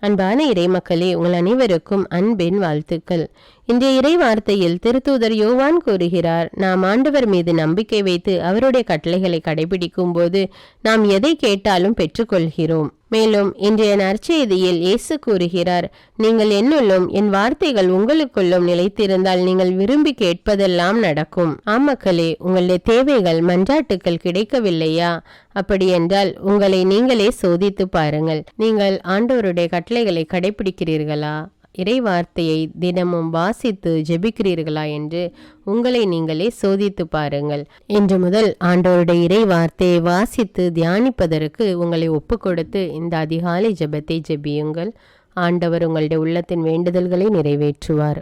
அன்பான இறைமக்களே உங்கள் அனைவருக்கும் அன்பின் வாழ்த்துக்கள். இன்றைய இறை வார்த்தையில் திருத்தூதர் யோவான் கூறுகிறார் நாம் ஆண்டவர் மீது நம்பிக்கை வைத்து அவருடைய கட்டளைகளை கடைபிடிக்கும் போது நாம் எதை கேட்டாலும் பெற்றுக்கொள்கிறோம். மேலும் இன்றைய நற்செய்தியில் இயேசு கூறுகிறார் நீங்கள் என்னுள்ளும் என் வார்த்தைகள் உங்களுக்குள்ளும் நிலைத்திருந்தால் நீங்கள் விரும்பி கேட்பதெல்லாம் நடக்கும். ஆமக்களே உங்களுடைய தேவைகள் மன்றாட்டுக்கள் கிடைக்கவில்லையா? அப்படியென்றால் உங்களை நீங்களே சோதித்து பாருங்கள். நீங்கள் ஆண்டவருடைய கட்டளைகளை கடைபிடிக்கிறீர்களா இறைவார்த்தையை தினமும் வாசித்து ஜெபிக்கிறீர்களா என்று உங்களை நீங்களே சோதித்து பாருங்கள். இன்று முதல் ஆண்டவருடைய இறை வார்த்தையை வாசித்து தியானிப்பதற்கு உங்களை ஒப்பு கொடுத்து இந்த அதிகாலை ஜெபத்தை ஜெபியுங்கள். ஆண்டவர் உங்களுடைய உள்ளத்தின் வேண்டுதல்களை நிறைவேற்றுவார்.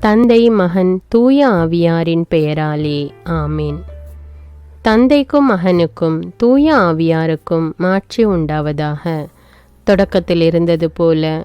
தந்தை மகன் தூய ஆவியாரின் பெயராலே ஆமீன். தந்தைக்கும் மகனுக்கும் தூய ஆவியாருக்கும் மாட்சி உண்டாவதாக. தொடக்கத்தில் இருந்தது போல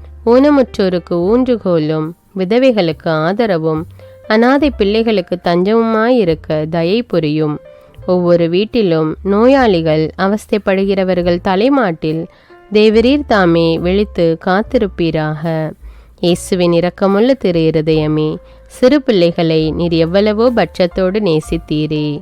ஊனமுற்றோருக்கு ஊன்றுகோலும் விதவைகளுக்கு ஆதரவும் அனாதை பிள்ளைகளுக்கு தஞ்சமுமாயிருக்க தயை புரியும். ஒவ்வொரு வீட்டிலும் நோயாளிகள் அவஸ்தைப்படுகிறவர்கள் தலைமாட்டில் தேவரீர் தாமே விழித்து காத்திருப்பீராக. இயேசுவின் இரக்கமுள்ள திரு இருதயமே சிறு பிள்ளைகளை நீர் எவ்வளவோ பட்சத்தோடு நேசித்தீரே.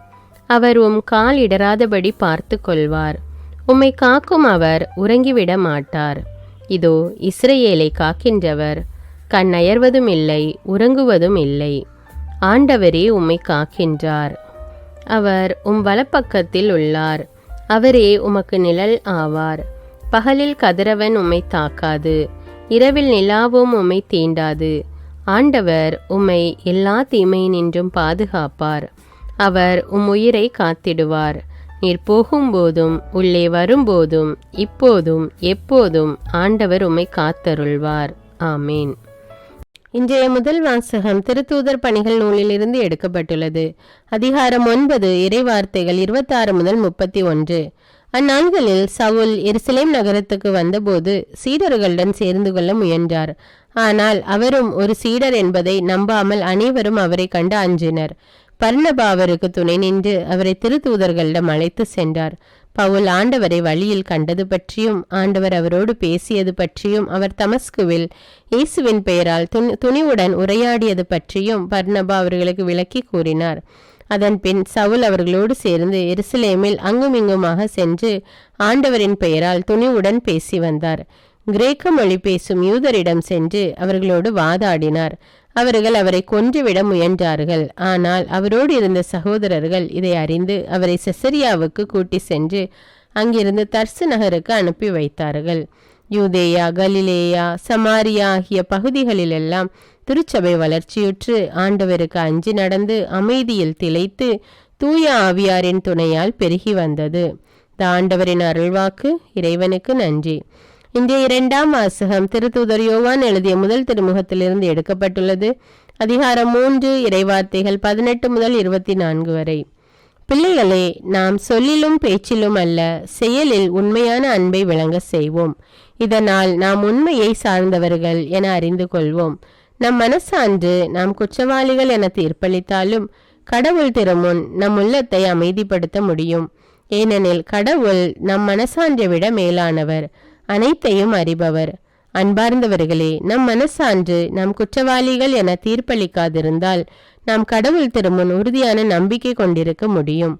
அவர் உம் கால் இடராதபடி பார்த்து கொள்வார். உம்மை காக்கும் அவர் உறங்கிவிட மாட்டார். இதோ இஸ்ரேலை காக்கின்றவர். கண் அயர்வதும் இல்லை உறங்குவதும் இல்லை. ஆண்டவரே உம்மை காக்கின்றார். அவர் உம் வலப்பக்கத்தில் உள்ளார். அவரே உமக்கு நிழல் ஆவார். பகலில் கதிரவன் உம்மை தாக்காது. இரவில் நிலாவும் உம்மை தீண்டாது. ஆண்டவர் உம்மை எல்லா தீமையினின்றும் பாதுகாப்பார். அவர் உம் உயிரை காத்திடுவார். நீர் போகும்போதும் உள்ளே வரும்போதும் இப்போதும் எப்போதும் ஆண்டவர் உம்மை காத்தருள்வார். ஆமேன். இன்றைய முதல் வாசகம் திருத்தூதர் பணிகள் நூலிலிருந்து எடுக்கப்பட்டுள்ளது. அதிகாரம் ஒன்பது இறைவார்த்தைகள் இருபத்தாறு முதல் முப்பத்தி ஒன்று. அந்நாள்களில் சவுல் எருசலேம் நகரத்துக்கு வந்தபோது சீடர்களுடன் சேர்ந்து கொள்ள முயன்றார். ஆனால் அவரும் ஒரு சீடர் என்பதை நம்பாமல் அனைவரும் அவரை கண்டு அஞ்சினர். பர்ணபா அவருக்கு துணை நின்று அவரை திருத்தூதர்களிடம் அழைத்து சென்றார். பவுல் ஆண்டவரை வழியில் கண்டது பற்றியும் ஆண்டவர் அவரோடு பேசியது பற்றியும் அவர் தமஸ்குவில் இயேசுவின் பெயரால் துணிவுடன் உரையாடியது பற்றியும் பர்ணபா அவர்களுக்கு விளக்கி கூறினார். அதன் பின் சவுல் அவர்களோடு சேர்ந்து எருசலேமில் அங்குமிங்குமாக சென்று ஆண்டவரின் பெயரால் துணிவுடன் பேசி வந்தார். கிரேக்க மொழி பேசும் யூதரிடம் சென்று அவர்களோடு வாதாடினார். அவர்கள் அவரை கொன்றுவிட முயன்றார்கள். ஆனால் அவரோடு இருந்த சகோதரர்கள் இதை அறிந்து அவரை செசரியாவுக்கு கூட்டி சென்று அங்கிருந்து தர்சு நகருக்கு அனுப்பி வைத்தார்கள். யூதேயா கலிலேயா சமாரியா ஆகிய பகுதிகளிலெல்லாம் திருச்சபை வளர்ச்சியுற்று ஆண்டவருக்கு அஞ்சு நடந்து அமைதியில் திளைத்து தூய ஆவியாரின் துணையால் பெருகி வந்தது. இந்த ஆண்டவரின் அருள்வாக்கு இறைவனுக்கு நன்றி. இன்றைய இரண்டாம் வாசகம் திருத்தூதர் யோவான் எழுதிய முதல் திருமுகத்திலிருந்து எடுக்கப்பட்டுள்ளது. அதிகாரம் மூன்று இறைவார்த்தைகள் பதினெட்டு முதல் இருபத்தி நான்கு வரை. பிள்ளைகளே நாம் சொல்லிலும் பேச்சிலும் அல்ல செயலில் உண்மையான அன்பை விளங்க செய்வோம். இதனால் நாம் உண்மையை சார்ந்தவர்கள் என அறிந்து கொள்வோம். நம் மனசான்று நாம் குற்றவாளிகள் என தீர்ப்பளித்தாலும் கடவுள் திருமுன் நம் உள்ளத்தை அமைதிப்படுத்த முடியும். ஏனெனில் கடவுள் நம் மனசான்றை விட மேலானவர். அனைத்தையும் அறிபவர். அன்பார்ந்தவர்களே நம் மனசான்று நாம் குற்றவாளிகள் என தீர்ப்பளிக்காதிருந்தால் நாம் கடவுள் திருமுன் உறுதியான நம்பிக்கை கொண்டிருக்க முடியும்.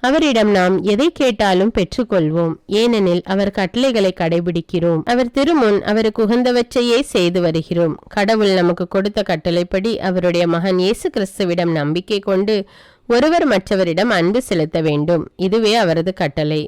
அவரிடம் நாம் எதை கேட்டாலும் பெற்றுக்கொள்வோம். ஏனெனில் அவர் கட்டளைகளை கடைபிடிக்கிறோம். அவர் திருமுன் அவருக்கு உகந்தவற்றையே செய்து வருகிறோம். கடவுள் நமக்கு கொடுத்த கட்டளைப்படி அவருடைய மகன் இயேசு கிறிஸ்துவிடம் நம்பிக்கை கொண்டு ஒருவர் மற்றவரிடம் அன்பு செலுத்த வேண்டும். இதுவே அவரது கட்டளை.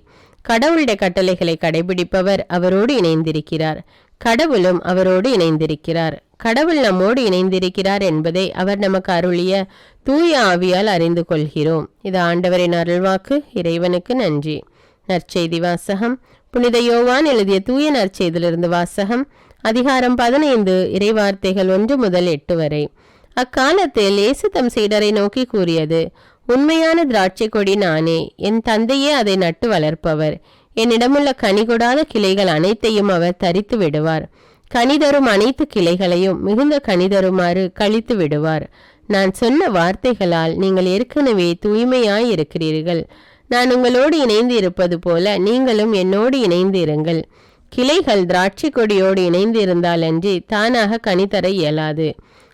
கடவுளுடைய கட்டளைகளை கடைபிடிப்பவர் அவரோடு இணைந்திருக்கிறார். கடவுளும் அவரோடு இணைந்திருக்கிறார். கடவுள் நம்மோடு இணைந்திருக்கிறார் என்பதை அவர் நமக்கு அருளிய தூய ஆவியால் அறிந்து கொள்கிறோம். இது ஆண்டவரின் அருள்வாக்கு. இறைவனுக்கு நன்றி. நற்செய்தி வாசகம். புனித யோவான் எழுதிய தூய நற்செய்தியிலிருந்து வாசகம். அதிகாரம் பதினைந்து இறைவார்த்தைகள் ஒன்று முதல் எட்டு வரை. அக்காலத்தில் இயேசு தம் சீடரை நோக்கி கூறியது உண்மையான திராட்சை கொடி நானே. என் தந்தையே அதை நட்டு வளர்ப்பவர். என்னிடமுள்ள கனி கொடாத கிளைகள் அனைத்தையும் அவர் தரித்து விடுவார். கனி தரும் அனைத்து கிளைகளையும் மிகுந்த கனி தருமாறு கழித்து விடுவார். நான் சொன்ன வார்த்தைகளால் நீங்கள் ஏற்கனவே தூய்மையாய் இருக்கிறீர்கள் நான் உங்களோடு இணைந்து இருப்பது போல நீங்களும் என்னோடு இணைந்து இருங்கள். கிளைகள் திராட்சை கொடியோடு இணைந்து இருந்தால் அன்றி தானாக கனி தர இயலாது.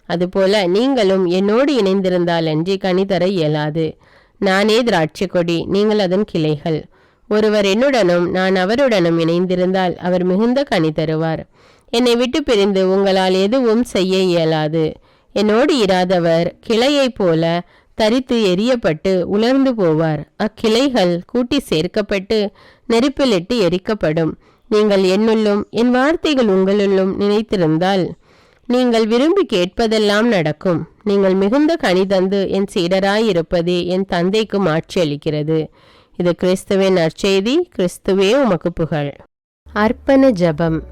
அதுபோல நீங்களும் என்னோடு இணைந்திருந்தால் அன்றி கனி தர இயலாது. நானே திராட்சை கொடி நீங்கள் அதன் கிளைகள். ஒருவர் என்னுடனும் நான் அவருடனும் இணைந்திருந்தால் அவர் மிகுந்த கனி தருவார். என்னை விட்டு பிரிந்து உங்களால் எதுவும் செய்ய இயலாது. என்னோடு இராதவர் கிளையைப் போல தரித்து எரியப்பட்டு உலர்ந்து போவார். அக்கிளைகள் கூட்டி சேர்க்கப்பட்டு நெருப்பிலிட்டு எரிக்கப்படும். நீங்கள் என்னுள்ளும் என் வார்த்தைகள் உங்களுள்ளும் நினைத்திருந்தால் நீங்கள் விரும்பி கேட்பதெல்லாம் நடக்கும். நீங்கள் மிகுந்த கணிதந்து என் சீடராயிருப்பதே என் தந்தைக்கு ஆட்சி அளிக்கிறது இது கிறிஸ்துவின் நற்செய்தி கிறிஸ்துவே உமக்கு புகழ். அர்ப்பண ஜபம்.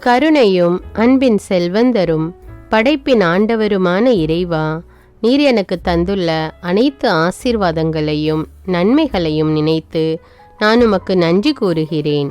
கருணையும் அன்பின் செல்வந்தரும் படைப்பின் ஆண்டவருமான இறைவா நீர் எனக்கு தந்துள்ள அனைத்து ஆசீர்வாதங்களையும் நன்மைகளையும் நினைத்து நான் உமக்கு நன்றி கூறுகிறேன்.